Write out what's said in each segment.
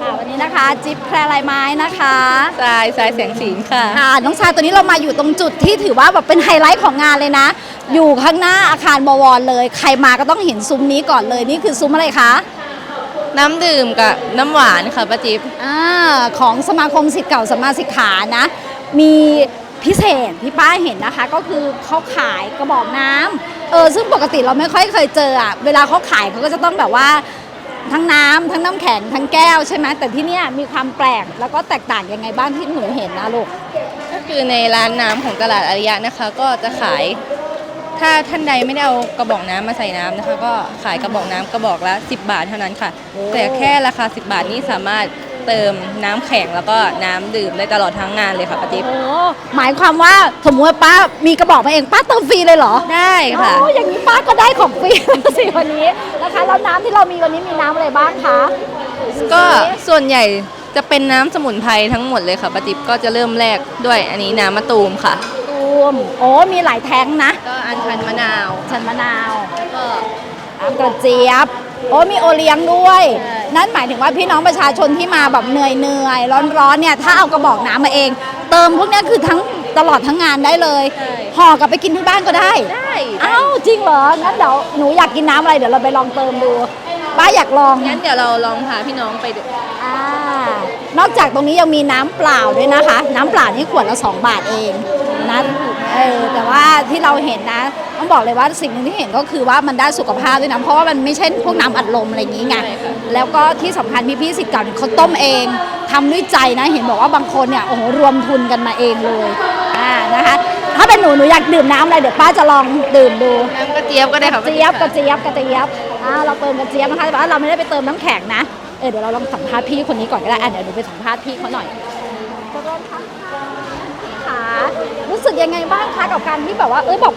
ค่ะวันนี้นะคะจิ๊บแพรลายไม้นะคะทรายทรายแสงสีค่ะ ค่ะน้องชายตัวนี้เรามาอยู่ตรงจุดที่ถือว่าแบบเป็นไฮไลท์ของงานเลยนะ อยู่ข้างหน้าอาคารบวรเลย ใครมาก็ต้องเห็นซุ้มนี้ก่อนเลยนี่คือซุ้มอะไรคะน้ำดื่มกับน้ำหวานค่ะป้าจิ๊บอ่าของสมาคมสิทธิ์เก่าสมมาสิกขานะ มี พิเศษที่ป้าเห็นนะคะ ก็คือเขาขายกระบอกน้ำเออซึ่งปกติเราไม่ค่อยเคยเจออะเวลาเขาขายเขาก็จะต้องแบบว่าทั้งน้ำทั้งน้ำแข็งทั้งแก้วใช่ไหมแต่ที่เนี่ยมีความแปลกแล้วก็แตกต่างยังไงบ้างที่หนูเห็นนะลูก ก็คือในร้านน้ำของตลาดอาริยะนะคะ ก็จะขาย ถ้าท่านใดไม่ได้เอากระบอกน้ำมาใส่น้ำนะคะ ก็ขายกระบอกน้ำกระบอกละ 10 บาทเท่านั้นค่ะโอ้แต่แค่ราคา 10 บาทนี้สามารถ เติมน้ำแข็งแล้วก็น้ำดื่มได้ตลอดทั้งงานเลยค่ะป้าจิ๊บโอ้หมายความว่าสมมติว่าป้ามีกระบอกมาเองป้าเติมฟรีเลยเหรอได้ค่ะ โอ้อย่างนี้ป้าก็ได้ของฟรีแล้วสิวันนี้นะคะแล้วน้ำที่เรามีวันนี้มีน้ำอะไรบ้างคะก็ส่วนใหญ่จะเป็นน้ำสมุนไพรทั้งหมดเลยค่ะป้าจิ๊บก็จะเริ่มแรกด้วยอันนี้น้ำมะตูมค่ะ ตูมโอ้มีหลายแท้งนะก็อัญชันมะนาวชันมะนาว ก็ น้ำกระเจี๊ยบ โอ้มีโอเลี้ยงด้วย ใช่ นั่นหมายถึงว่าพี่น้องประชาชนที่มาแบบเหนื่อยเหนื่อยร้อนร้อนๆเนี่ยถ้าเอากระบอกน้ำมาเอง เติมพวกเนี้ยคือทั้งตลอดทั้งงานได้เลยใช่ห่อกลับไปกินที่บ้านก็ได้ได้อ้าวจริงเหรองั้นเดี๋ยวหนูอยากกินน้ำอะไรเดี๋ยวเราไปลองเติมดูป้าอยากลองงั้นเดี๋ยวเราลองพาพี่น้องไปดูอ่านอกจากตรงนี้ยังมีน้ำเปล่าด้วยนะคะ น้ำเปล่านี่ขวดละ2บาทเองนะ เออแต่ว่าที่เราเห็นนะ ต้องบอกเลยว่าสิ่งหนึ่งที่เห็นก็คือว่ามันได้สุขภาพด้วยนะเพราะว่ามันไม่ใช่พวกน้ำอัดลมอะไรอย่างนี้ไงใช่ค่ะแล้วก็ที่สำคัญพี่ๆสิทธิ์เก่าเนี่ยเขาต้มเองทำด้วยใจนะเห็นบอกว่าบางคนเนี่ยโอ้โหรวมทุนกันมาเองเลยอ่านะคะ ถ้าเป็นหนูหนูอยากดื่มน้ำอะไรเดี๋ยวป้าจะลองดื่มดู น้ำกระเจี๊ยบก็ได้ค่ะกระเจี๊ยบกระเจี๊ยบกระเจี๊ยบอ่าเราเติมกระเจี๊ยบนะคะแต่ว่าเราไม่ได้ไปเติมน้ำแข็งนะเออเดี๋ยวเราลองสัมภาษณ์พี่คนนี้ก่อนก็ได้อะเดี๋ยวหนูไปสัมภาษณ์พี่เขาหน่อยขอโทษค่ะค่ะรู้สึก ยังไงบ้างคะกับการที่แบบว่าเอ้ยบอก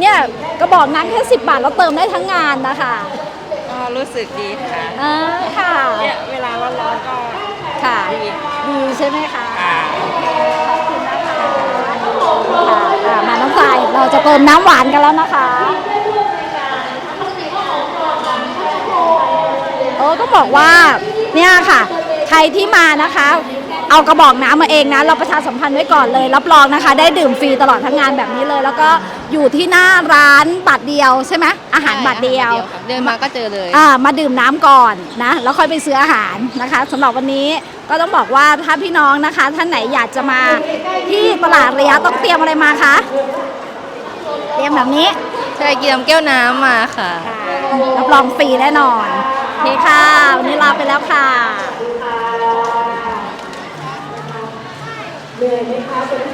เนี่ยกระบอกน้ำแค่สิบบาทเราเติมได้ทั้งงานนะคะก็รู้สึกดีค่ะอ่าค่ะเนี่ยเวลาร้อนๆก็ค่ะดีดีใช่ไหมคะอ่าขอบคุณนะคะค่ะอ่ามาน้องสายเราจะเติมน้ำหวานกันแล้วนะคะเออก็บอกว่าเนี่ยค่ะ ใครที่มานะคะ เอากระบอกน้ำมาเองนะ เราประชาสัมพันธ์ไว้ก่อนเลย รับรองนะคะ ได้ดื่มฟรีตลอดทั้งงานแบบนี้เลย แล้วก็อยู่ที่หน้าร้านบัตรเดียวใช่ไหมอาหารบัตรเดียว ค่ะเดินมาก็เจอเลย อ่ามาดื่มน้ำก่อนนะ แล้วค่อยไปซื้ออาหารนะคะสำหรับวันนี้ก็ต้องบอกว่าถ้าพี่น้องนะคะ ท่านไหนอยากจะมาที่ตลาดระยะต้องเตรียมอะไรมาคะเตรียมแบบนี้ใช่กินน้ำแก้วน้ำมาค่ะรับรองฟรีแน่นอนโอเคค่ะวันนี้ลาไปแล้วค่ะ